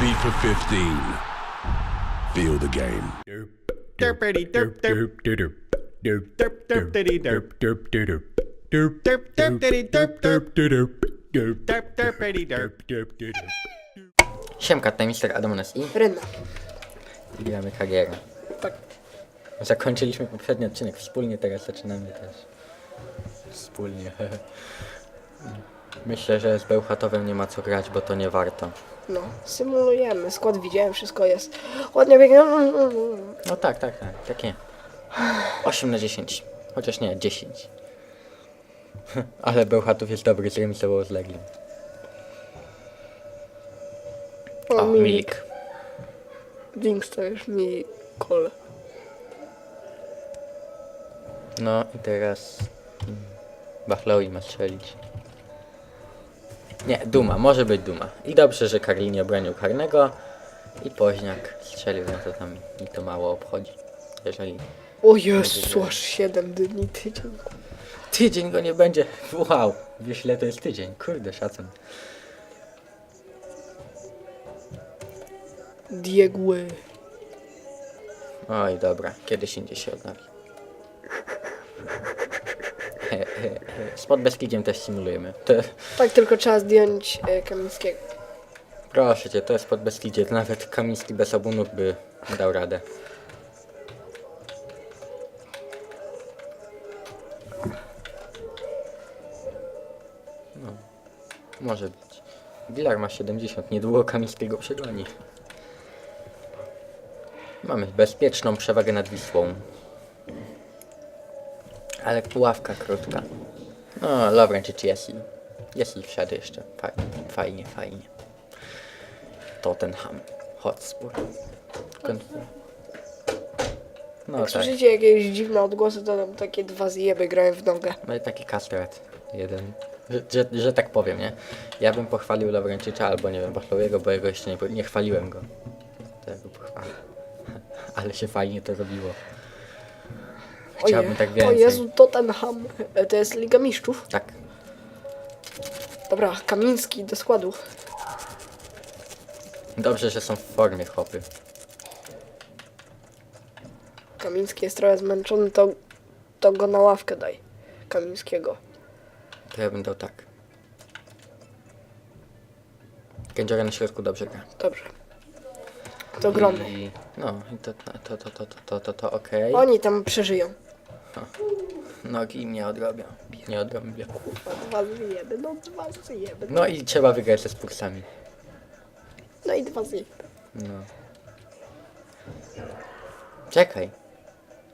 for 15. Feel the game. Derpity derp derp derp derp derp diddy derp derp derp derp derp derp diddy derp derp derp derp derp derpity derp derp derp Siemka, tutaj Mister Adomonas i Rynna. gramy karierę. Tak. Zakończyliśmy poprzedni odcinek wspólnie, teraz zaczynamy też wspólnie. Myślę, że z Bełchatowem nie ma co grać, bo to nie warto. No, symulujemy. Skład widziałem, wszystko jest. Ładnie biegnie. No tak, tak, tak, takie 8 na 10. Chociaż nie, 10. Ale Bełchatów jest dobry, zremisował z Legią. O, Milik. Jinx to już mi kole. No i teraz mm, Bachlaui ma strzelić. Nie, Duma, może być Duma. I dobrze, że Karli nie obronił karnego i Poźniak strzelił, no to tam mi to mało obchodzi. Jeżeli O Jezu, aż 7 dni, tydzień. tydzień go nie będzie, wow, wiesz ile to jest tydzień, kurde szacun. Diegły. Oj, dobra, kiedyś indziej się odnowi. Spod Beskidziem też simulujemy. To, Tak, tylko trzeba zdjąć e, Kamińskiego. proszę cię, to jest pod Beskidzie, nawet Kamiński bez obunów by dał radę. No, może być. Gilar ma 70, niedługo Kamińskiego przegoni. Mamy bezpieczną przewagę nad Wisłą. Ale puławka krótka. No, Lovrenczyk jest i... Jest i wszedł jeszcze. Fajnie, fajnie, fajnie. Tottenham. Hotspur. No Jak tak. słyszycie jakieś dziwne odgłosy, to tam takie dwa zjeby grają w nogę. No i taki kastrat. Jeden. Że, że, że tak powiem, nie? Ja bym pochwalił Lawrencicza albo nie wiem, Bachlowego, bo jego jeszcze nie, nie chwaliłem go. To ja go pochwalę. Ale się fajnie to robiło. Chciałbym tak O więcej. Jezu, Tottenham. E, To jest Liga Mistrzów. Tak. Dobra, Kamiński do składu. Dobrze, że są w formie chłopy. Kamiński jest trochę zmęczony, to, to go na ławkę daj. Kamińskiego. To ja bym dał tak. Kędziora na środku dobrze gra. Dobrze. To gromy. I, no, i to, to, to, to, to, to, to, to okej. Oni tam przeżyją. Nogi nie odrobią. Nie odrobią. Kurwa, dwa zjeby, no dwa zjeby. No i trzeba wygrać ze Spursami. No i dwa zjeby. No. Czekaj.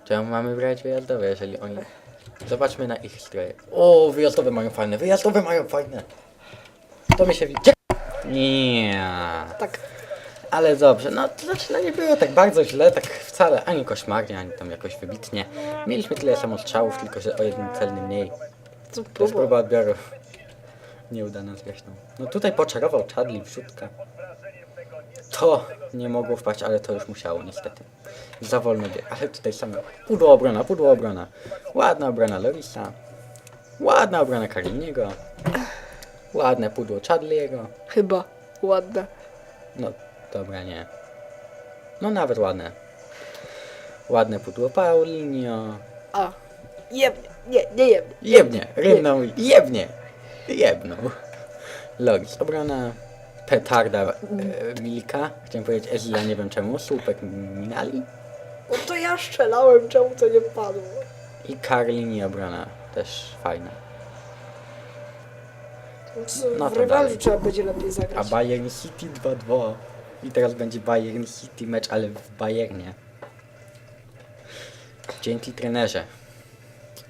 Czemu mamy brać wyjazdowe, jeżeli oni... Zobaczmy na ich stroje. O, wyjazdowe mają fajne, wyjazdowe mają fajne. To mi się widzi. Nie. Tak. Ale dobrze, no to znaczy no nie było tak bardzo źle, tak wcale ani koszmarnie, ani tam jakoś wybitnie. Mieliśmy tyle samo strzałów, tylko że o jeden celny mniej. Co To jest próba. odbioru. Nieudana zresztą. No tutaj poczarował Chadley wrzutka. To nie mogło wpaść, ale to już musiało niestety. Za wolno bieg. Ale tutaj same pudło obrona, pudło obrona. Ładna obrona Lorisa. Ładna obrona Karliniego. Ładne pudło Chadley'ego. Chyba. Ładne. No, dobra, nie. No nawet ładne. Ładne pudło Paulinio. A. Jebnie. Nie, nie jebnie. Jebnie, rymnął, jebnie, jebnął. Logis, obrona petarda e, Milka, chciałem powiedzieć Ezila, nie wiem czemu, słupek Minali No to ja strzelałem, czemu to nie padło? i Karlini obrona też fajna. No w to rewanżu dalej. trzeba będzie lepiej A zagrać. Bayern City 2-2 i teraz będzie Bayern City mecz, ale w Bayernie. Dzięki trenerze.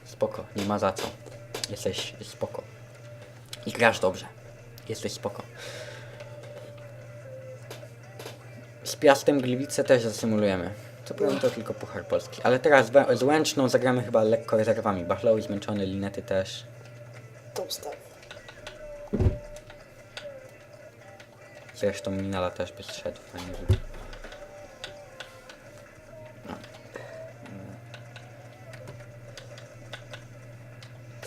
Spoko, nie ma za co. Jesteś spoko. I grasz dobrze. Jesteś spoko. Z Piastem Gliwice też zasymulujemy. Co prawda to tylko Puchar Polski. Ale teraz z Łęczną zagramy chyba lekko rezerwami. Bachlaui zmęczony, Linety też. To ustaw. Zresztą Minala też by zszedł fajnie. żeby-.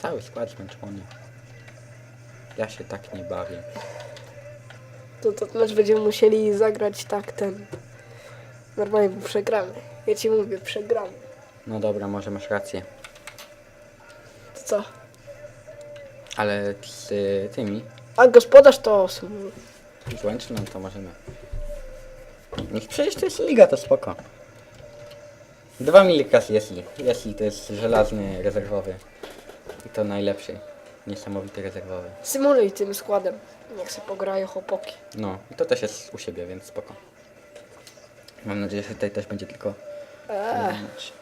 Cały skład zmęczony. Ja się tak nie bawię. To, to mecz będziemy musieli zagrać tak ten. Normalnie, bo przegramy. Ja ci mówię, przegramy. No dobra, może masz rację. To co? Ale z y, tymi A gospodarz to osm. Z Łęczną to możemy. Niech przecież to jest liga, to spoko. Dwa milika z Jesli. Jesli to jest żelazny rezerwowy. I to najlepszy. Niesamowity rezerwowy. Symuluj tym składem. Niech se pograją chłopaki. No, i to też jest u siebie, więc spoko. Mam nadzieję, że tutaj też będzie tylko Eee, jeden mecz.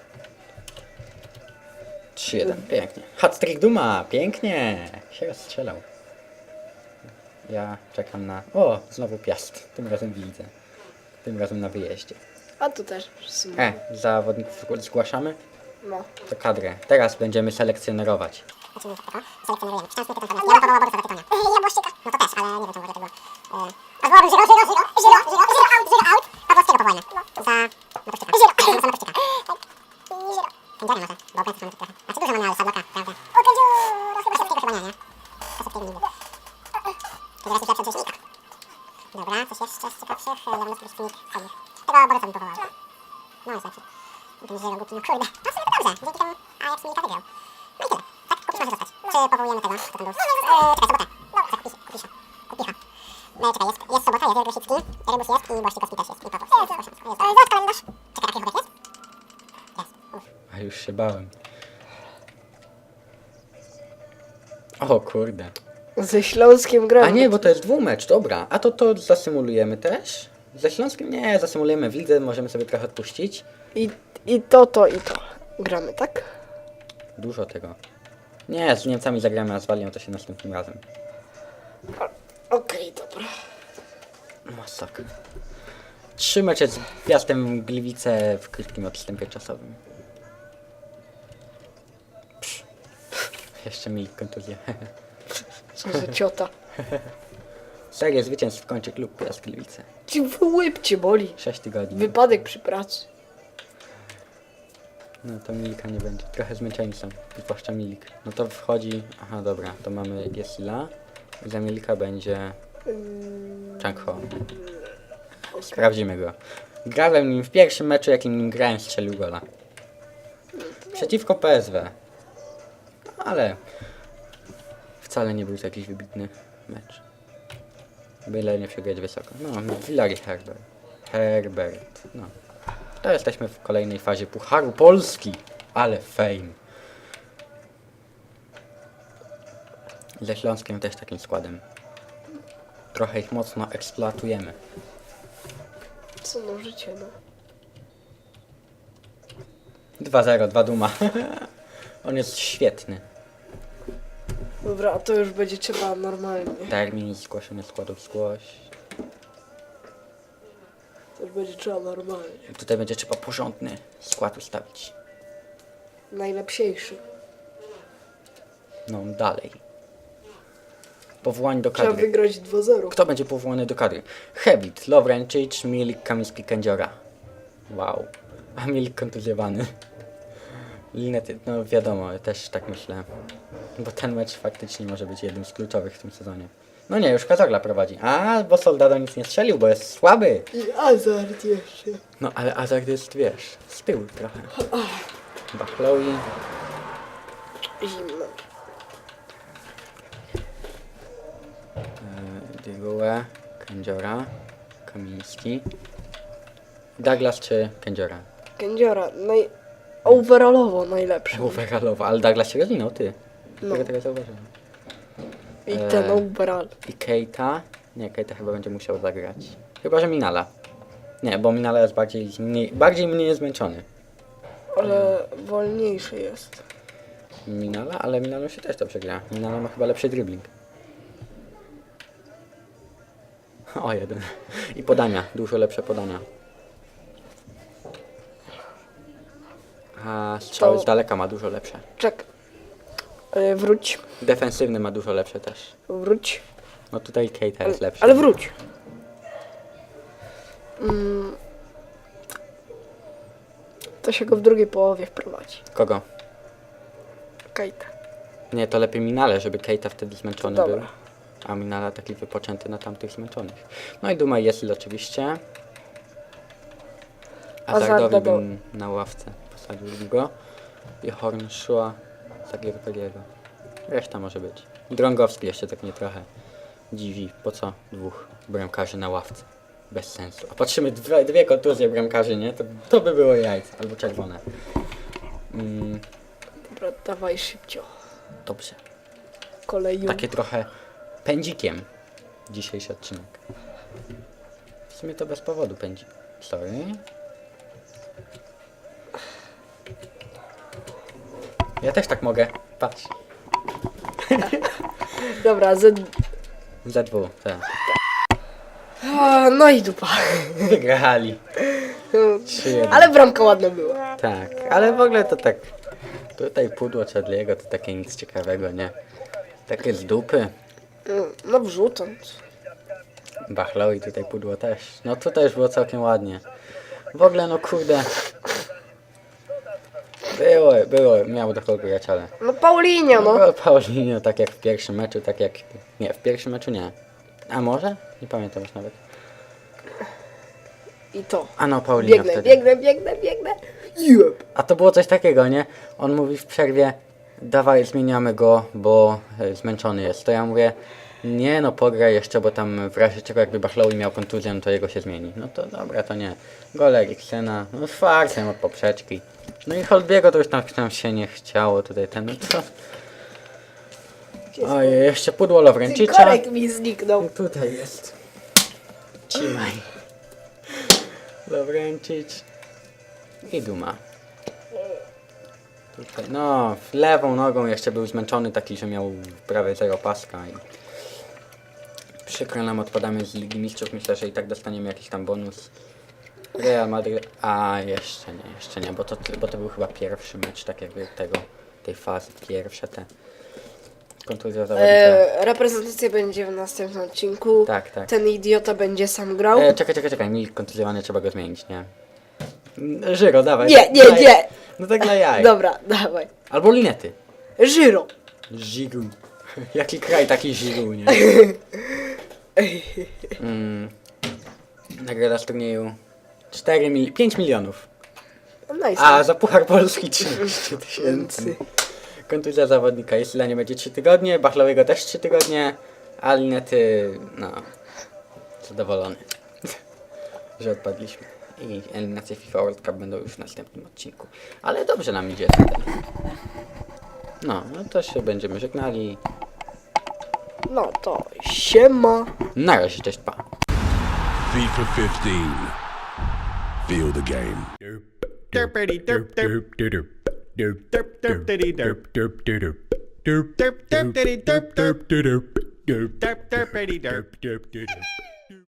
3-1, pięknie. Hat-trick Duma, pięknie! Się rozstrzelał. Ja czekam na... O, znowu Piast. Tym razem widzę. Tym razem na wyjeździe. a tu też. E, zawodników zgł- zgłaszamy? No. To kadrę. Teraz będziemy selekcjonerować. Dobra, coś jeszcze z ciekawszych? Lewandowski z Tego Borysa mi powołał. No jest lepszy. Ten Żyro głupi, no kurde. No w sumie to dobrze, dzięki temu Ajax Milika wygrał. No i tyle. Tak, kupisz może zostać. Czy powołujemy tego? Kto tam był? Eee, czekaj, sobotę. Tak, kupisz, kupisza. Kupicha. No czekaj, jest, jest sobota, jest Grosicki, Rybus jest i Błaszczykowski też jest. I Pawłowski. Jest, jest, jest. Zobacz kalendarz. Czekaj, jaki chłopak jest? Jest. A już się bałem. O kurde. Ze Śląskiem gramy. A nie, bo to jest dwumecz, dobra. A to to zasymulujemy też? Ze Śląskiem? Nie, zasymulujemy widzę, możemy sobie trochę odpuścić. I, I to, to, i to. Gramy, tak? Dużo tego. Nie, z Niemcami zagramy, a z Walią to się następnym razem. Okej, dobra. Masakra. Trzy mecze z Piastem Gliwice w krótkim odstępie czasowym. Psz. Jeszcze mi kontuzję. Co za ciota. Serię zwycięstw kończy klub Piast Gliwice. Ci w łeb cię boli. 6 tygodni. Wypadek przy pracy. No to Milika nie będzie. Trochę zmęczeni są. Zwłaszcza Milik. No to wchodzi... Aha, dobra. To mamy Jesila. I za Milika będzie... Chang Ho. Sprawdzimy go. Grałem nim w pierwszym meczu, jakim nim grałem, strzelił gola. Przeciwko PSW. Ale... Wcale nie był to jakiś wybitny mecz. Byle nie przegrać wysoko. No, Villari Herbert. Herbert. No. To jesteśmy w kolejnej fazie Pucharu Polski. Ale fame. Ze Śląskiem też takim składem. Trochę ich mocno eksploatujemy. Co no życie, no. 2-0, 2 duma. On jest świetny. Dobra, a to już będzie trzeba normalnie. Termin zgłoszenia składów zgłoś. To już będzie trzeba normalnie. Tutaj będzie trzeba porządny skład ustawić. Najlepsiejszy. No dalej. Powołanie do Trzeba kadry. wygrać 2-0. Kto będzie powołany do kadry? Hebit, Lovrencic, Milik, Kamiński, Kędziora. Wow. A Milik kontuzjowany. Linety, no wiadomo, też tak myślę. Bo ten mecz faktycznie może być jednym z kluczowych w tym sezonie. No nie, już Kazorla prowadzi. A, bo Soldado nic nie strzelił, bo jest słaby. I Azard jeszcze. No ale Azard jest, wiesz, z tyłu trochę. Bachlowi. Zimno. Dygołę, Kędziora, Kamiński. Douglas czy Kędziora? Kędziora, naj... overallowo najlepszy. Overallowa, ale Douglas się rozwinął, ty. No. Tego teraz zauważyłem. I Eee. ten overall. I Keita. Nie, Keita chyba będzie musiał zagrać. Chyba, że Minala. Nie, bo Minala jest bardziej, mniej, bardziej mniej zmęczony. Ale wolniejszy jest. Minala, ale Minala się też dobrze gra. Minala ma chyba lepszy dribbling. O, jeden. I podania, dużo lepsze podania. A strzały To- z daleka ma dużo lepsze. Czek. E, wróć. Defensywny ma dużo lepsze też. Wróć. No tutaj Keita jest lepszy. Ale wróć. Mm. To się go w drugiej połowie wprowadzi. Kogo? Kajta. Nie, to lepiej Minale, żeby Keita wtedy zmęczony Dobra. był. A Minala taki wypoczęty na tamtych zmęczonych. No i Duma jest oczywiście. A Azarda Zardowi do- bym na ławce posadził go. I Hornszua Zagierpeliego. Reszta może być. Drągowski jeszcze tak mnie trochę dziwi. Po co dwóch bramkarzy na ławce? Bez sensu. A patrzymy dwie, dwie kontuzje bramkarzy, nie? To, to by było jajce. Albo czerwone. Mm, Dobra, dawaj szybcio. dobrze. Koleju. Takie trochę pędzikiem dzisiejszy odcinek. W sumie to bez powodu pędzi. Sorry. Ja też tak mogę. Patrz. Dobra, Z... ZW, tak. A, no i dupa. Wygrali. 3-1. Ale bramka ładna była. Tak, ale w ogóle to tak. Tutaj pudło Chadliego to takie nic ciekawego, nie? Takie z dupy. Mm, No wrzucąc. I tutaj pudło też. No tutaj już było całkiem ładnie. W ogóle no kurde. Było, było, miał grać, ale. No Paulinio, no. Było Paulinho tak jak w pierwszym meczu, tak jak. Nie, w pierwszym meczu nie. A może? Nie pamiętam już nawet. I to. A no, Paulinho Biegnę, wtedy. biegnę, biegnę, biegnę. A to było coś takiego, nie? On mówi w przerwie, dawaj zmieniamy go, bo e, zmęczony jest. To ja mówię, nie no pograj jeszcze, bo tam w razie czego jakby Bachlowi miał kontuzję, no to jego się zmieni. No to dobra, to nie. Gol Eriksena, no z farcem od poprzeczki. No i Holbiego to już tam, tam się nie chciało tutaj ten, no to... Ojej, jeszcze pudło Lowręcicza. Korek mi zniknął. Tutaj jest. Trzymaj. Lowręcic. I Duma. Tutaj, no, w lewą nogą jeszcze był zmęczony taki, że miał prawie zero paska i przykro nam odpadamy z Ligi Mistrzów. Myślę, że i tak dostaniemy jakiś tam bonus. Real Madrid, a jeszcze nie, jeszcze nie, bo to, bo to był chyba pierwszy mecz tak jakby tego, tej fazy, pierwsze te kontuzja zawodnika. E, reprezentacja będzie w następnym odcinku. Tak, tak. Ten idiota będzie sam grał. E, czekaj, czekaj, czekaj, Milik kontuzjowany, trzeba go zmienić, nie? Żyro, dawaj. Nie, nie, Daj. nie. No tak dla jaj. Dobra, dawaj. Albo linety. Żyro. Żyru. Jaki kraj, taki żyru, nie? Mm. Nagroda z turnieju 4 mil 5 milionów. Nice. A za Puchar Polski 13 tysięcy. Kontuzja zawodnika. Jeśli dla nie będzie 3 tygodnie, Bachlowego też 3 tygodnie, a linety, no, zadowolony, że odpadliśmy. I eliminacje FIFA World Cup będą już w następnym odcinku. Ale dobrze nam idzie tutaj. No, no to się będziemy żegnali. No to siema. Na razie, cześć, pa. FIFA 15. Feel the game. Derpity derp derp derp derp derp derp diddy derp derp derp derp derp derp diddy derp derp derp derp derp derpity derp derp derp